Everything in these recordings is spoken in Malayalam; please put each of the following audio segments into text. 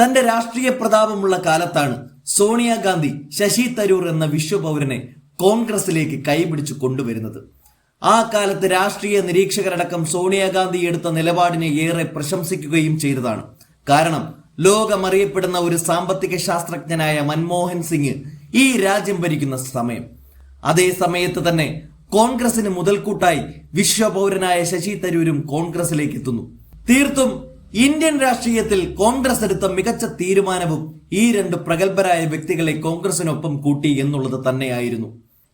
തന്റെ രാഷ്ട്രീയ പ്രതാപമുള്ള കാലത്താണ് സോണിയാഗാന്ധി ശശി തരൂർ എന്ന വിശ്വപൗരനെ കോൺഗ്രസിലേക്ക് കൈപിടിച്ചു കൊണ്ടുവരുന്നത്. ആ കാലത്ത് രാഷ്ട്രീയ നിരീക്ഷകരടക്കം സോണിയാഗാന്ധി എടുത്ത നിലപാടിനെ ഏറെ പ്രശംസിക്കുകയും ചെയ്തതാണ്. കാരണം ലോകമറിയപ്പെടുന്ന ഒരു സാമ്പത്തിക ശാസ്ത്രജ്ഞനായ മൻമോഹൻ സിംഗ് ഈ രാജ്യം ഭരിക്കുന്ന സമയം. അതേ സമയത്ത് തന്നെ കോൺഗ്രസിന് മുതൽക്കൂട്ടായി വിശ്വപൗരനായ ശശി തരൂരും കോൺഗ്രസിലേക്ക് എത്തുന്നു. തീർത്തും ഇന്ത്യൻ രാഷ്ട്രീയത്തിൽ കോൺഗ്രസ് എടുത്ത മികച്ച തീരുമാനവും ഈ രണ്ട് പ്രഗത്ഭരായ വ്യക്തികളെ കോൺഗ്രസിനൊപ്പം കൂട്ടി എന്നുള്ളത് തന്നെയായിരുന്നു.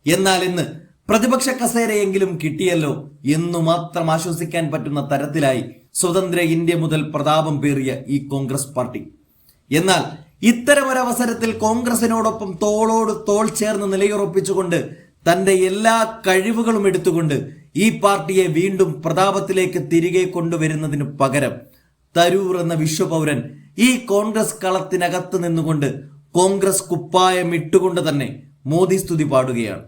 എന്നാൽ ഇന്ന് പ്രതിപക്ഷ കസേരയെങ്കിലും കിട്ടിയല്ലോ എന്നു മാത്രം ആശ്വസിക്കാൻ പറ്റുന്ന തരത്തിലായി സ്വതന്ത്ര ഇന്ത്യ മുതൽ പ്രതാപം പേറിയ ഈ കോൺഗ്രസ് പാർട്ടി. എന്നാൽ ഇത്തരമൊരവസരത്തിൽ കോൺഗ്രസിനോടൊപ്പം തോളോട് തോൾ ചേർന്ന് നിലയുറപ്പിച്ചുകൊണ്ട് തന്റെ എല്ലാ കഴിവുകളും എടുത്തുകൊണ്ട് ഈ പാർട്ടിയെ വീണ്ടും പ്രതാപത്തിലേക്ക് തിരികെ കൊണ്ടുവരുന്നതിന് പകരം തരൂർ എന്ന വിശ്വപൗരൻ ഈ കോൺഗ്രസ് കളത്തിനകത്ത് നിന്നുകൊണ്ട് കോൺഗ്രസ് കുപ്പായം ഇട്ടുകൊണ്ട് തന്നെ മോദി സ്തുതി പാടുകയാണ്.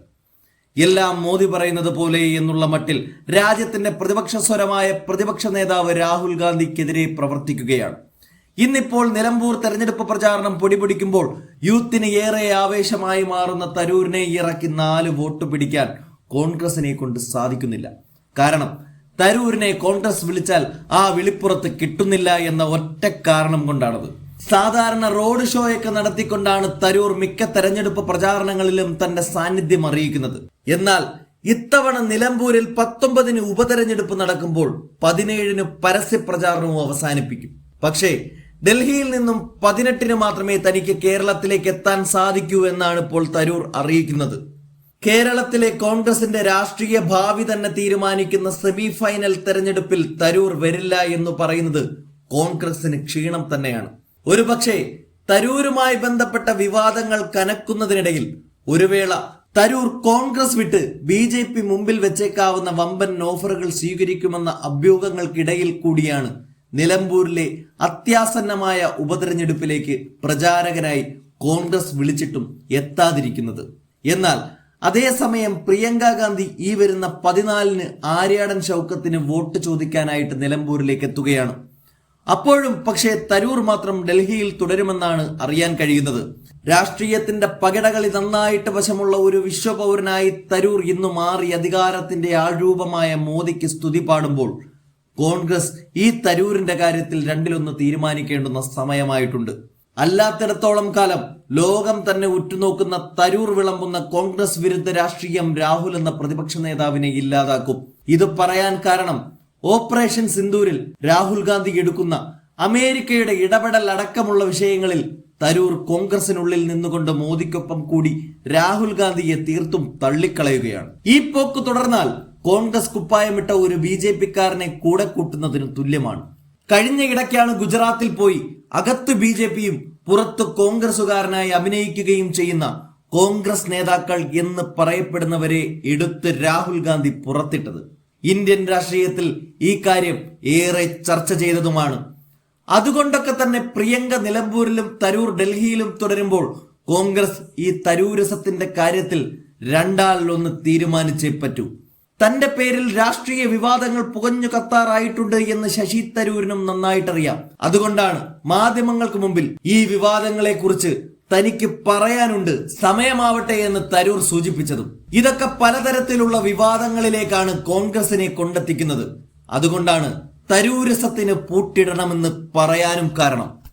എല്ലാം മോദി പറയുന്നത് പോലെ എന്നുള്ള മട്ടിൽ രാജ്യത്തിന്റെ പ്രതിപക്ഷ സ്വരമായ പ്രതിപക്ഷ നേതാവ് രാഹുൽ ഗാന്ധിക്കെതിരെ പ്രവർത്തിക്കുകയാണ്. ഇന്നിപ്പോൾ നിലമ്പൂർ തെരഞ്ഞെടുപ്പ് പ്രചാരണം പൊടിപിടിക്കുമ്പോൾ യൂത്തിന് ഏറെ ആവേശമായി മാറുന്ന തരൂരിനെ ഇറക്കി നാല് വോട്ട് പിടിക്കാൻ കോൺഗ്രസിനെ കൊണ്ട് സാധിക്കുന്നില്ല. കാരണം തരൂരിനെ കോൺഗ്രസ് വിളിച്ചാൽ ആ വിളിപ്പുറത്ത് കിട്ടുന്നില്ല എന്ന ഒറ്റ കാരണം കൊണ്ടാണത്. സാധാരണ റോഡ് ഷോയൊക്കെ നടത്തിക്കൊണ്ടാണ് തരൂർ മിക്ക തെരഞ്ഞെടുപ്പ് പ്രചാരണങ്ങളിലും തന്റെ സാന്നിധ്യം അറിയിക്കുന്നത്. എന്നാൽ ഇത്തവണ നിലമ്പൂരിൽ പത്തൊമ്പതിന് ഉപതെരഞ്ഞെടുപ്പ് നടക്കുമ്പോൾ പതിനേഴിന് പരസ്യ പ്രചാരണവും അവസാനിപ്പിക്കും. പക്ഷേ ഡൽഹിയിൽ നിന്നും പതിനെട്ടിന് മാത്രമേ തനിക്ക് കേരളത്തിലേക്ക് എത്താൻ സാധിക്കൂ എന്നാണ് ഇപ്പോൾ തരൂർ അറിയിക്കുന്നത്. കേരളത്തിലെ കോൺഗ്രസിന്റെ രാഷ്ട്രീയ ഭാവി തന്നെ തീരുമാനിക്കുന്ന സെമി ഫൈനൽ തെരഞ്ഞെടുപ്പിൽ തരൂർ വരില്ല എന്ന് പറയുന്നത് കോൺഗ്രസിന് ക്ഷീണം തന്നെയാണ്. ഒരുപക്ഷെ തരൂരുമായി ബന്ധപ്പെട്ട വിവാദങ്ങൾ കനക്കുന്നതിനിടയിൽ ഒരു വേള തരൂർ കോൺഗ്രസ് വിട്ട് ബി ജെ പി മുമ്പിൽ വെച്ചേക്കാവുന്ന വമ്പൻ ഓഫറുകൾ സ്വീകരിക്കുമെന്ന അഭ്യൂഹങ്ങൾക്കിടയിൽ കൂടിയാണ് നിലമ്പൂരിലെ അത്യാസന്നമായ ഉപതെരഞ്ഞെടുപ്പിലേക്ക് പ്രചാരകരായി കോൺഗ്രസ് വിളിച്ചിട്ടും എത്താതിരിക്കുന്നത്. എന്നാൽ അതേസമയം പ്രിയങ്ക ഗാന്ധി ഈ വരുന്ന പതിനാലിന് ആര്യാടൻ ഷൗക്കത്തിന് വോട്ട് ചോദിക്കാനായിട്ട് നിലമ്പൂരിലേക്ക് എത്തുകയാണ്. അപ്പോഴും പക്ഷേ തരൂർ മാത്രം ഡൽഹിയിൽ തുടരുമെന്നാണ് അറിയാൻ കഴിയുന്നത്. രാഷ്ട്രീയത്തിന്റെ പകിടകളി നന്നായിട്ട് വശമുള്ള ഒരു വിശ്വപൗരനായി തരൂർ ഇന്നു മാറി അധികാരത്തിന്റെ ആഴൂപമായ മോദിക്ക് സ്തുതി പാടുമ്പോൾ കോൺഗ്രസ് ഈ തരൂരിന്റെ കാര്യത്തിൽ രണ്ടിലൊന്ന് തീരുമാനിക്കേണ്ടുന്ന സമയമായിട്ടുണ്ട്. അല്ലാത്തിടത്തോളം കാലം ലോകം തന്നെ ഉറ്റുനോക്കുന്ന തരൂർ വിളമ്പുന്ന കോൺഗ്രസ് വിരുദ്ധ രാഷ്ട്രീയം രാഹുൽ എന്ന പ്രതിപക്ഷ നേതാവിനെ ഇല്ലാതാക്കും. ഇത് പറയാൻ കാരണം ഓപ്പറേഷൻ സിന്ദൂരിൽ രാഹുൽ ഗാന്ധി എടുക്കുന്ന അമേരിക്കയുടെ ഇടപെടൽ അടക്കമുള്ള വിഷയങ്ങളിൽ തരൂർ കോൺഗ്രസിനുള്ളിൽ നിന്നുകൊണ്ട് മോദിക്കൊപ്പം കൂടി രാഹുൽ ഗാന്ധിയെ തീർത്തും തള്ളിക്കളയുകയാണ്. ഈ പോക്ക് തുടർന്നാൽ കോൺഗ്രസ് കുപ്പായമിട്ട ഒരു ബി ജെ പിക്കാരനെ കൂടെ കൂട്ടുന്നതിന് തുല്യമാണ്. കഴിഞ്ഞ ഇടയ്ക്കാണ് ഗുജറാത്തിൽ പോയി അകത്ത് ബി ജെ പിയും പുറത്ത് കോൺഗ്രസുകാരനായി അഭിനയിക്കുകയും ചെയ്യുന്ന കോൺഗ്രസ് നേതാക്കൾ എന്ന് പറയപ്പെടുന്നവരെ എടുത്ത് രാഹുൽ ഗാന്ധി പുറത്തിട്ടത്. ഇന്ത്യൻ രാഷ്ട്രീയത്തിൽ ഈ കാര്യം ഏറെ ചർച്ച ചെയ്തതുമാണ്. അതുകൊണ്ടൊക്കെ തന്നെ പ്രിയങ്ക നിലമ്പൂരിലും തരൂർ ഡൽഹിയിലും തുടരുമ്പോൾ കോൺഗ്രസ് ഈ തരൂരസത്തിന്റെ കാര്യത്തിൽ രണ്ടാളിലൊന്ന് തീരുമാനിച്ചേ പറ്റൂ. തന്റെ പേരിൽ രാഷ്ട്രീയ വിവാദങ്ങൾ പുകഞ്ഞു കത്താറായിട്ടുണ്ട് എന്ന് ശശി തരൂരിനും നന്നായിട്ടറിയാം. അതുകൊണ്ടാണ് മാധ്യമങ്ങൾക്ക് മുമ്പിൽ ഈ വിവാദങ്ങളെ കുറിച്ച് തനിക്ക് പറയാനുണ്ട് സമയമാവട്ടെ എന്ന് തരൂർ സൂചിപ്പിച്ചതും. ഇതൊക്കെ പലതരത്തിലുള്ള വിവാദങ്ങളിലേക്കാണ് കോൺഗ്രസിനെ കൊണ്ടെത്തിക്കുന്നത്. അതുകൊണ്ടാണ് തരൂരസത്തിന് പൂട്ടിടണമെന്ന് പറയാനും കാരണം.